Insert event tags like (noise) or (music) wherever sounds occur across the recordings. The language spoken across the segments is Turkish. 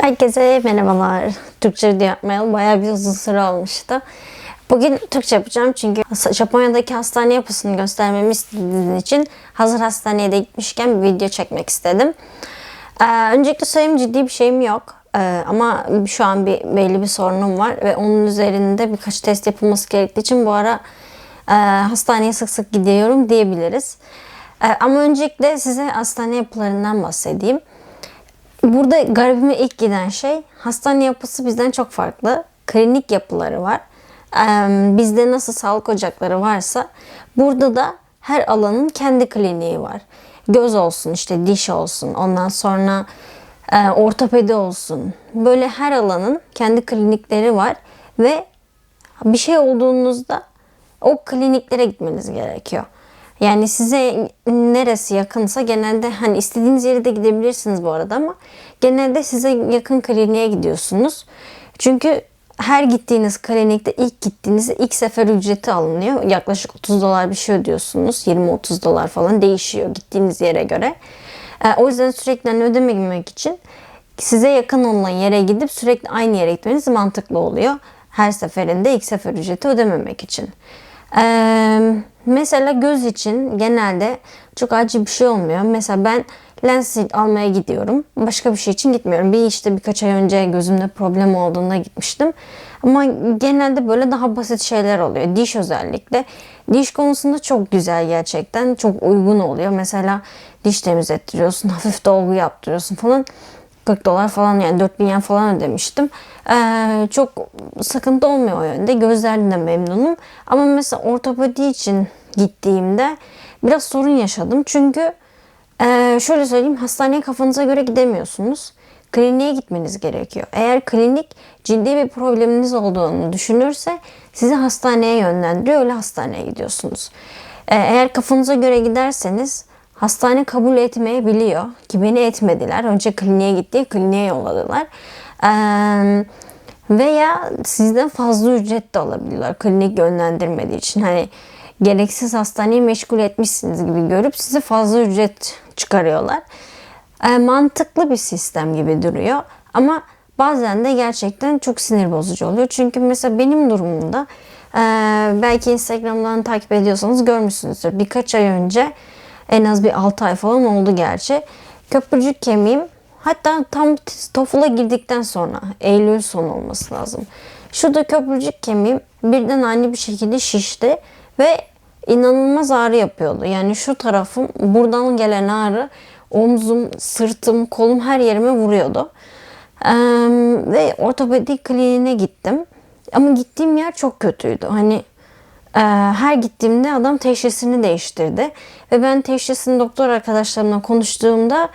Herkese merhabalar. Türkçe video yapmayalı bayağı bir uzun süre olmuştu. Bugün Türkçe yapacağım çünkü Japonya'daki hastane yapısını göstermemi istediğiniz için hazır hastaneye de gitmişken bir video çekmek istedim. Ee, öncelikle söyleyeyim ciddi bir şeyim yok. Ee, ama şu an bir belli bir sorunum var ve onun üzerinde birkaç test yapılması gerektiği için bu ara e, hastaneye sık sık gidiyorum diyebiliriz. E, ama öncelikle size hastane yapılarından bahsedeyim. Burada garibime ilk giden şey hastane yapısı bizden çok farklı. Klinik yapıları var. Bizde nasıl sağlık ocakları varsa burada da her alanın kendi kliniği var. Göz olsun işte diş olsun ondan sonra e, ortopedi olsun. Böyle her alanın kendi klinikleri var ve bir şey olduğunuzda o kliniklere gitmeniz gerekiyor. Yani size neresi yakınsa genelde hani istediğiniz yere de gidebilirsiniz bu arada ama genelde size yakın kliniğe gidiyorsunuz. Çünkü her gittiğiniz klinikte ilk gittiğinizde ilk sefer ücreti alınıyor. Yaklaşık 30 dolar bir şey ödüyorsunuz. 20-30 dolar falan değişiyor gittiğiniz yere göre. E, o yüzden sürekli hani ödememek için size yakın olan yere gidip sürekli aynı yere gitmeniz mantıklı oluyor. Her seferinde ilk sefer ücreti ödememek için. Ee, mesela göz için genelde çok acil bir şey olmuyor. Mesela ben lens almaya gidiyorum. Başka bir şey için gitmiyorum. Bir işte birkaç ay önce gözümde problem olduğunda gitmiştim. Ama genelde böyle daha basit şeyler oluyor. Diş özellikle. Diş konusunda çok güzel gerçekten. Çok uygun oluyor. Mesela diş temizlettiriyorsun, (laughs) hafif dolgu yaptırıyorsun falan. 40 dolar falan yani 4000 yen falan ödemiştim. Ee, çok sıkıntı olmuyor o yönde. Gözlerden de memnunum. Ama mesela ortopedi için gittiğimde biraz sorun yaşadım. Çünkü e, şöyle söyleyeyim hastaneye kafanıza göre gidemiyorsunuz. Kliniğe gitmeniz gerekiyor. Eğer klinik ciddi bir probleminiz olduğunu düşünürse sizi hastaneye yönlendiriyor. Öyle hastaneye gidiyorsunuz. Ee, eğer kafanıza göre giderseniz hastane kabul etmeyebiliyor. Ki beni etmediler. Önce kliniğe gitti, kliniğe yolladılar. Veya sizden fazla ücret de alabiliyorlar klinik yönlendirmediği için. Hani gereksiz hastaneyi meşgul etmişsiniz gibi görüp size fazla ücret çıkarıyorlar. Mantıklı bir sistem gibi duruyor. Ama bazen de gerçekten çok sinir bozucu oluyor. Çünkü mesela benim durumumda belki Instagram'dan takip ediyorsanız görmüşsünüzdür. Birkaç ay önce en az bir 6 ay falan oldu gerçi. Köprücük kemiğim hatta tam TOEFL'a girdikten sonra Eylül sonu olması lazım. Şurada köprücük kemiğim birden ani bir şekilde şişti ve inanılmaz ağrı yapıyordu. Yani şu tarafım buradan gelen ağrı omzum, sırtım, kolum her yerime vuruyordu. Ee, ve ortopedik kliniğine gittim. Ama gittiğim yer çok kötüydü. Hani her gittiğimde adam teşhisini değiştirdi. Ve ben teşhisini doktor arkadaşlarımla konuştuğumda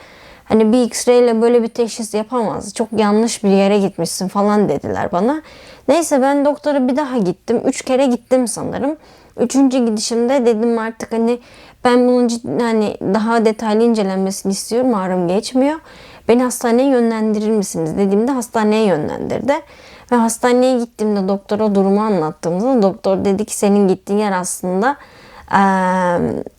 hani bir x-ray ile böyle bir teşhis yapamaz. Çok yanlış bir yere gitmişsin falan dediler bana. Neyse ben doktora bir daha gittim. Üç kere gittim sanırım. Üçüncü gidişimde dedim artık hani ben bunun ciddi, hani daha detaylı incelenmesini istiyorum. Ağrım geçmiyor. Beni hastaneye yönlendirir misiniz dediğimde hastaneye yönlendirdi. Ve hastaneye gittiğimde doktora durumu anlattığımda doktor dedi ki senin gittiğin yer aslında e,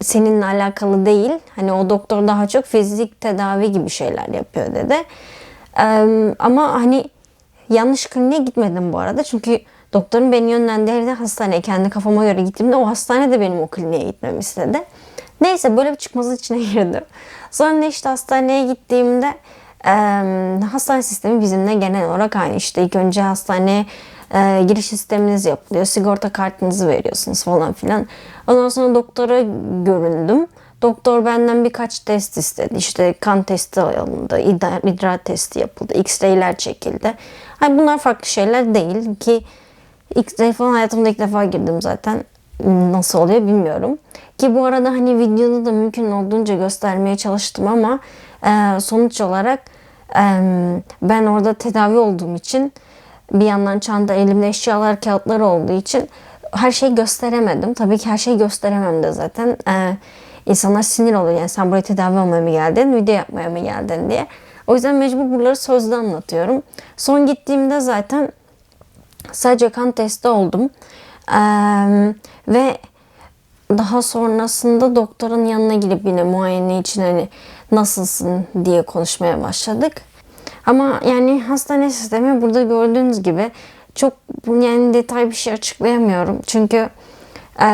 seninle alakalı değil. Hani o doktor daha çok fizik tedavi gibi şeyler yapıyor dedi. E, ama hani yanlış kliniğe gitmedim bu arada. Çünkü doktorun beni yönlendirdiği hastaneye kendi kafama göre gittiğimde o hastane de benim o kliniğe gitmemi istedi. Neyse böyle bir çıkmazın içine (laughs) girdim. Sonra işte hastaneye gittiğimde hastane sistemi bizimle genel olarak aynı. İşte ilk önce hastaneye e, giriş sisteminiz yapılıyor. Sigorta kartınızı veriyorsunuz falan filan. Ondan sonra doktora göründüm. Doktor benden birkaç test istedi. İşte kan testi alındı, idrar, idrar testi yapıldı, x-ray'ler çekildi. Hani bunlar farklı şeyler değil ki x-ray falan hayatımda ilk defa girdim zaten. Nasıl oluyor bilmiyorum. Ki bu arada hani videoda da mümkün olduğunca göstermeye çalıştım ama e, sonuç olarak e, ben orada tedavi olduğum için bir yandan çanta elimde eşyalar kağıtlar olduğu için her şeyi gösteremedim. Tabii ki her şeyi gösteremem de zaten. E, insanlar sinir oluyor. Yani sen buraya tedavi olmaya mı geldin, video yapmaya mı geldin diye. O yüzden mecbur buraları sözde anlatıyorum. Son gittiğimde zaten sadece kan testi oldum. Ee, ve daha sonrasında doktorun yanına gidip yine muayene için hani nasılsın diye konuşmaya başladık. Ama yani hastane sistemi burada gördüğünüz gibi çok yani detay bir şey açıklayamıyorum. Çünkü e,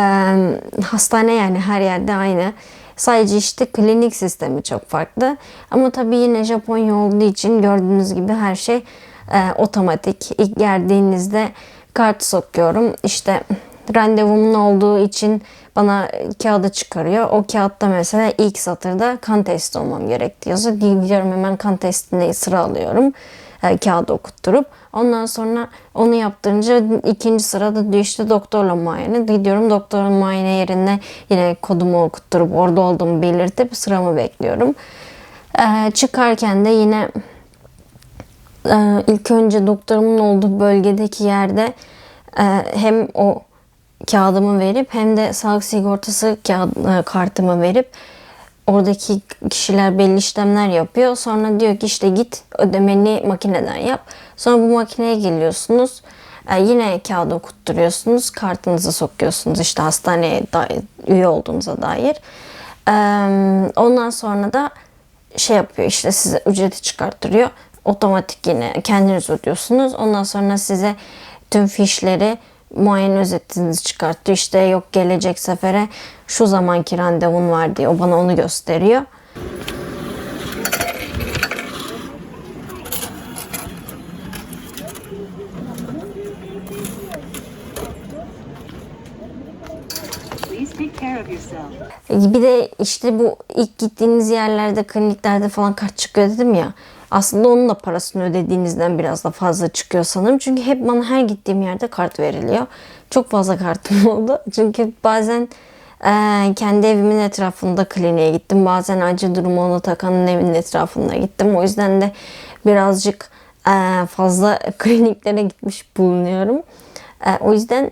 hastane yani her yerde aynı. Sadece işte klinik sistemi çok farklı. Ama tabii yine Japonya olduğu için gördüğünüz gibi her şey e, otomatik. İlk geldiğinizde kart sokuyorum. İşte randevumun olduğu için bana kağıdı çıkarıyor. O kağıtta mesela ilk satırda kan testi olmam gerekti yazıyor. Gidiyorum hemen kan testine sıra alıyorum. E, kağıdı okutturup. Ondan sonra onu yaptırınca ikinci sırada işte doktorla muayene. Gidiyorum doktorun muayene yerine yine kodumu okutturup orada olduğumu belirtip sıramı bekliyorum. E, çıkarken de yine e, ilk önce doktorumun olduğu bölgedeki yerde e, hem o kağıdımı verip hem de sağlık sigortası kağıt, e, kartımı verip oradaki kişiler belli işlemler yapıyor. Sonra diyor ki işte git ödemeni makineden yap. Sonra bu makineye geliyorsunuz. E, yine kağıdı okutturuyorsunuz. Kartınızı sokuyorsunuz işte hastaneye dair, üye olduğunuza dair. Ondan sonra da şey yapıyor işte size ücreti çıkarttırıyor. Otomatik yine kendiniz ödüyorsunuz. Ondan sonra size tüm fişleri muayene özetinizi çıkartıyor. İşte yok gelecek sefere şu zamanki randevun var diye o bana onu gösteriyor. Bir de işte bu ilk gittiğiniz yerlerde, kliniklerde falan kaç çıkıyor dedim ya. Aslında onun da parasını ödediğinizden biraz da fazla çıkıyor sanırım. Çünkü hep bana her gittiğim yerde kart veriliyor. Çok fazla kartım (laughs) oldu. Çünkü bazen e, kendi evimin etrafında kliniğe gittim. Bazen acil durumu ona takanın evinin etrafında gittim. O yüzden de birazcık e, fazla (laughs) kliniklere gitmiş bulunuyorum. E, o yüzden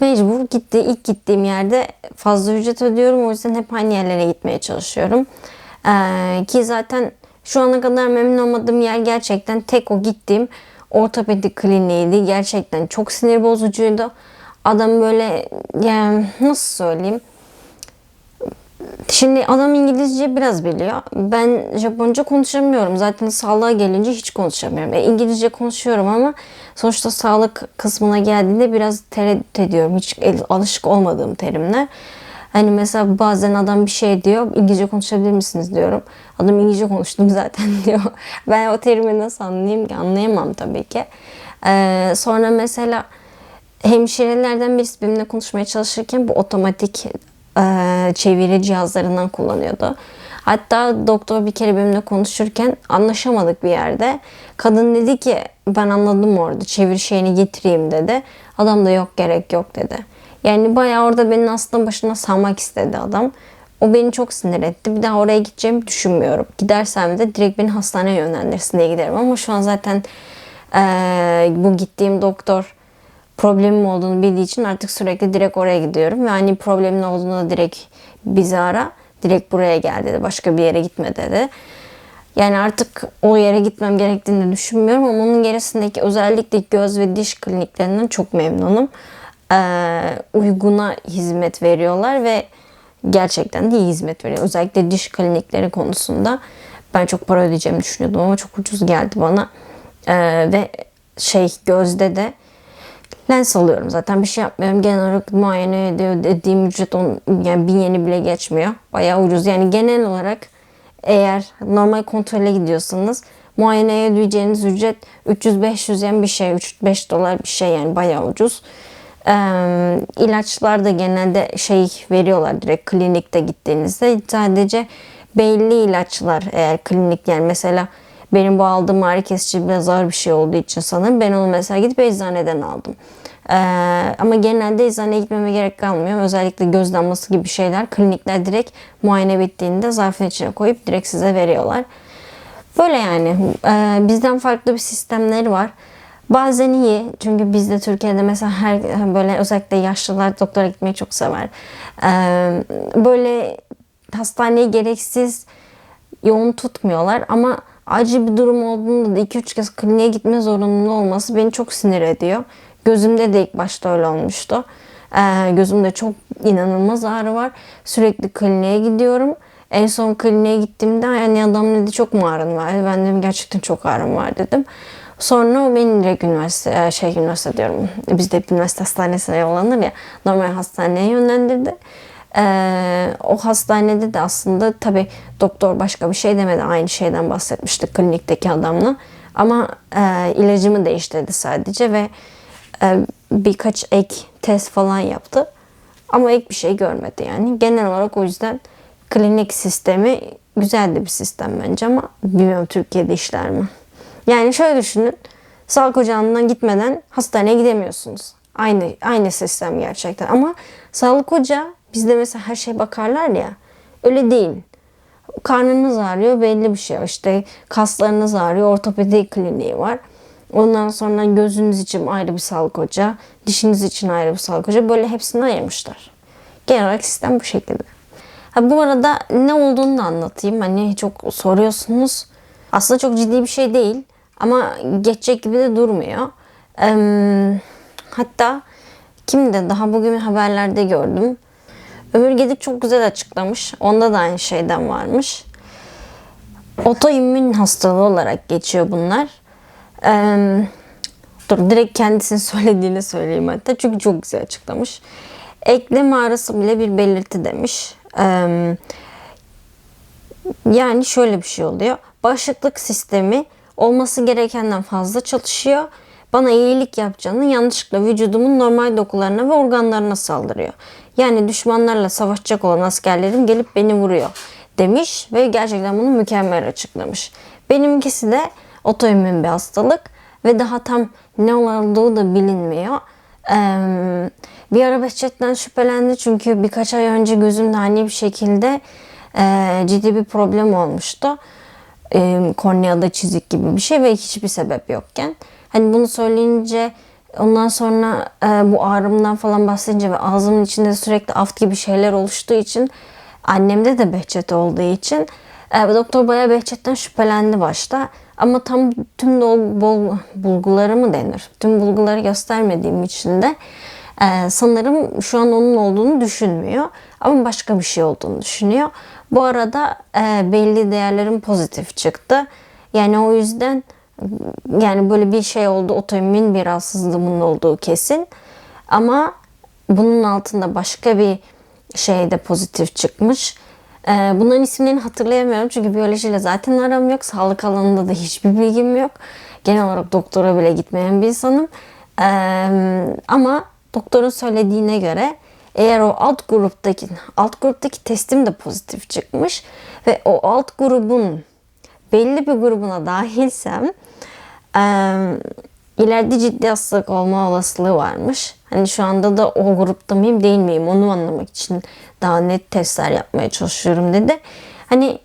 mecbur gitti. İlk gittiğim yerde fazla ücret ödüyorum. O yüzden hep aynı yerlere gitmeye çalışıyorum. Ee, ki zaten şu ana kadar memnun olmadığım yer gerçekten tek o gittiğim ortopedik kliniğiydi. Gerçekten çok sinir bozucuydu. Adam böyle yani nasıl söyleyeyim? Şimdi adam İngilizce biraz biliyor. Ben Japonca konuşamıyorum. Zaten sağlığa gelince hiç konuşamıyorum. E, İngilizce konuşuyorum ama sonuçta sağlık kısmına geldiğinde biraz tereddüt ediyorum. Hiç alışık olmadığım terimler. Hani mesela bazen adam bir şey diyor. İngilizce konuşabilir misiniz diyorum. Adam İngilizce konuştum zaten (laughs) diyor. Ben o terimi nasıl anlayayım ki? Anlayamam tabii ki. Ee, sonra mesela hemşirelerden birisi benimle konuşmaya çalışırken bu otomatik e, çeviri cihazlarından kullanıyordu. Hatta doktor bir kere benimle konuşurken anlaşamadık bir yerde. Kadın dedi ki ben anladım orada çevir şeyini getireyim dedi. Adam da yok gerek yok dedi. Yani bayağı orada beni aslında başına salmak istedi adam. O beni çok sinir etti. Bir daha oraya gideceğimi düşünmüyorum. Gidersem de direkt beni hastaneye yönlendirsin diye giderim. Ama şu an zaten e, bu gittiğim doktor problemim olduğunu bildiği için artık sürekli direkt oraya gidiyorum. Ve hani problemin olduğunu da direkt bizi ara. Direkt buraya gel dedi. Başka bir yere gitme dedi. Yani artık o yere gitmem gerektiğini düşünmüyorum ama onun gerisindeki özellikle göz ve diş kliniklerinden çok memnunum. Ee, uyguna hizmet veriyorlar ve gerçekten de iyi hizmet veriyor. Özellikle diş klinikleri konusunda ben çok para ödeyeceğimi düşünüyordum ama çok ucuz geldi bana. Ee, ve şey gözde de lens alıyorum zaten bir şey yapmıyorum. Genel olarak muayene ediyor dediğim ücret on, yani bin yeni bile geçmiyor. Bayağı ucuz. Yani genel olarak eğer normal kontrole gidiyorsanız muayeneye ödeyeceğiniz ücret 300-500 yen bir şey. 3-5 dolar bir şey yani bayağı ucuz. Ee, ilaçlar da genelde şey veriyorlar direkt klinikte gittiğinizde. Sadece belli ilaçlar eğer klinik yani mesela benim bu aldığım ağrı kesici biraz ağır bir şey olduğu için sanırım ben onu mesela gidip eczaneden aldım. Ee, ama genelde eczaneye gitmeme gerek kalmıyor. Özellikle göz damlası gibi şeyler klinikler direkt muayene bittiğinde zarfın içine koyup direkt size veriyorlar. Böyle yani Ee, bizden farklı bir sistemleri var. Bazen iyi çünkü bizde Türkiye'de mesela her böyle özellikle yaşlılar doktora gitmeyi çok sever. Ee, böyle hastaneye gereksiz yoğun tutmuyorlar ama acil bir durum olduğunda da 2-3 kez kliniğe gitme zorunlu olması beni çok sinir ediyor. Gözümde de ilk başta öyle olmuştu. Ee, gözümde çok inanılmaz ağrı var. Sürekli kliniğe gidiyorum. En son kliniğe gittiğimde yani adam dedi çok mu ağrın var? Ben dedim gerçekten çok ağrım var dedim. Sonra o beni direkt üniversite, e, şey üniversite diyorum. Bizde hep üniversite hastanesine yollanır ya. Normal hastaneye yönlendirdi. Ee, o hastanede de aslında tabi doktor başka bir şey demedi. Aynı şeyden bahsetmişti klinikteki adamla. Ama e, ilacımı değiştirdi sadece ve e, birkaç ek test falan yaptı. Ama ek bir şey görmedi yani. Genel olarak o yüzden klinik sistemi güzel de bir sistem bence ama bilmiyorum Türkiye'de işler mi? Yani şöyle düşünün. Sağlık ocağından gitmeden hastaneye gidemiyorsunuz. Aynı aynı sistem gerçekten ama sağlık ocağı bizde mesela her şey bakarlar ya. Öyle değil. Karnınız ağrıyor belli bir şey. İşte kaslarınız ağrıyor ortopedi kliniği var. Ondan sonra gözünüz için ayrı bir sağlık ocağı, dişiniz için ayrı bir sağlık ocağı. Böyle hepsini ayırmışlar. Genel olarak sistem bu şekilde. Ha, bu arada ne olduğunu da anlatayım. Hani çok soruyorsunuz. Aslında çok ciddi bir şey değil. Ama geçecek gibi de durmuyor. Eee, hatta kimde daha bugün haberlerde gördüm. Ömür Gedik çok güzel açıklamış. Onda da aynı şeyden varmış. Otoimmün hastalığı olarak geçiyor bunlar. Eee, dur direkt kendisinin (laughs) söylediğini söyleyeyim hatta. Çünkü çok güzel açıklamış. Eklem ağrısı bile bir belirti demiş. Eee, yani şöyle bir şey oluyor. Bağışıklık sistemi olması gerekenden fazla çalışıyor. Bana iyilik yapacağını yanlışlıkla vücudumun normal dokularına ve organlarına saldırıyor. Yani düşmanlarla savaşacak olan askerlerim gelip beni vuruyor demiş ve gerçekten bunu mükemmel açıklamış. Benimkisi de otoimmün bir hastalık ve daha tam ne olduğu da bilinmiyor. Ee, bir ara Behçet'ten şüphelendi çünkü birkaç ay önce gözümde ani bir şekilde e, ciddi bir problem olmuştu. E, korneada çizik gibi bir şey ve hiçbir sebep yokken. Hani bunu söyleyince ondan sonra e, bu ağrımdan falan bahsedince ve ağzımın içinde sürekli aft gibi şeyler oluştuğu için annemde de Behçet olduğu için e, doktor bayağı Behçet'ten şüphelendi başta. Ama tam tüm o bol, bulguları mı denir? Tüm bulguları göstermediğim için de e, sanırım şu an onun olduğunu düşünmüyor. Ama başka bir şey olduğunu düşünüyor. Bu arada e, belli değerlerin pozitif çıktı. Yani o yüzden yani böyle bir şey oldu otoimmün bir rahatsızlığımın olduğu kesin. Ama bunun altında başka bir şey de pozitif çıkmış. Ee, bunların isimlerini hatırlayamıyorum çünkü biyolojiyle zaten aram yok. Sağlık alanında da hiçbir bilgim yok. Genel olarak doktora bile gitmeyen bir insanım. Ee, ama doktorun söylediğine göre eğer o alt gruptaki alt gruptaki testim de pozitif çıkmış ve o alt grubun belli bir grubuna dahilsem e, ileride ciddi hastalık olma olasılığı varmış. Hani şu anda da o grupta mıyım değil miyim onu anlamak için daha net testler yapmaya çalışıyorum dedi. Hani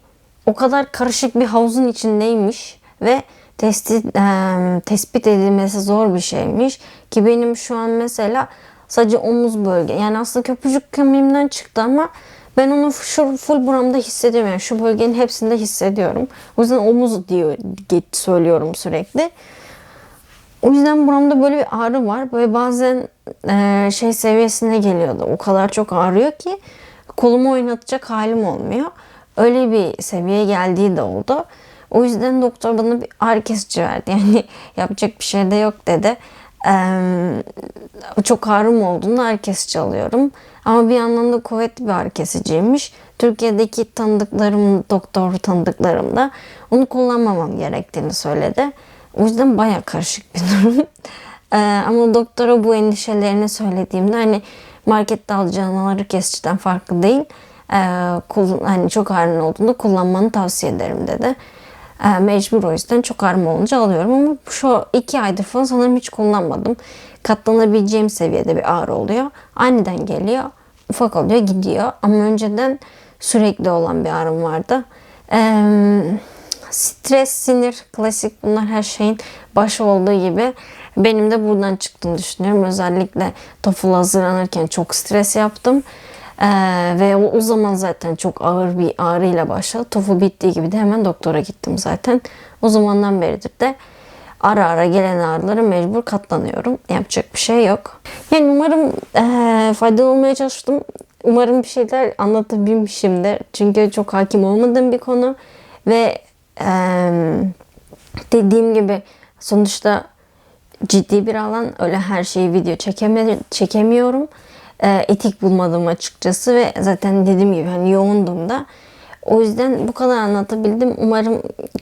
o kadar karışık bir havuzun içindeymiş ve testi, e, tespit edilmesi zor bir şeymiş. Ki benim şu an mesela sadece omuz bölge yani aslında köprücük kemiğimden çıktı ama ben onu şu full buramda hissediyorum. Yani şu bölgenin hepsinde hissediyorum. O yüzden omuz diyor söylüyorum sürekli. O yüzden buramda böyle bir ağrı var. Böyle bazen e, şey seviyesine geliyordu. O kadar çok ağrıyor ki kolumu oynatacak halim olmuyor. Öyle bir seviyeye geldiği de oldu. O yüzden doktor bana bir ağrı kesici verdi. (laughs) Yani yapacak bir şey de yok dedi. Ee, çok ağrım olduğunda ağrı kesici alıyorum. Ama bir yandan da kuvvetli bir ağrı kesiciymiş. Türkiye'deki tanıdıklarım, doktor tanıdıklarım da onu kullanmamam gerektiğini söyledi. O yüzden baya karışık bir (laughs) durum. Ama doktora bu endişelerini söylediğimde hani markette alacağın ağrı kesiciden farklı değil. Ee, hani çok ağrın olduğunda kullanmanı tavsiye ederim dedi. Ee, mecbur o yüzden çok ağrım olunca alıyorum ama şu iki aydır falan sanırım hiç kullanmadım. Katlanabileceğim seviyede bir ağrı oluyor. Aniden geliyor. Ufak oluyor gidiyor. Ama önceden sürekli olan bir ağrım vardı. Ee, stres, sinir, klasik bunlar her şeyin başı olduğu gibi benim de buradan çıktığını düşünüyorum. Özellikle TOEFL hazırlanırken çok stres yaptım. Ee, ve o, o zaman zaten çok ağır bir ağrıyla başladı. TOEFL bittiği gibi de hemen doktora gittim zaten. O zamandan beridir de ara ara gelen ağrılara mecbur katlanıyorum. Yapacak bir şey yok. Yani umarım e, faydalı olmaya çalıştım. umarım bir şeyler anlatabilmişimdir. Çünkü çok hakim olmadığım bir konu ve eee, dediğim gibi sonuçta ciddi bir alan. Öyle her şeyi video çekeme, çekemiyorum. Eee, etik bulmadım açıkçası ve zaten dediğim gibi hani yoğundum da. O yüzden bu kadar anlatabildim. Umarım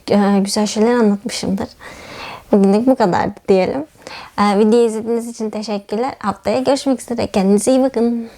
eee, güzel şeyler anlatmışımdır. Bugünlük bu kadardı diyelim. Eee, videoyu izlediğiniz için teşekkürler. Haftaya görüşmek üzere. Kendinize iyi bakın.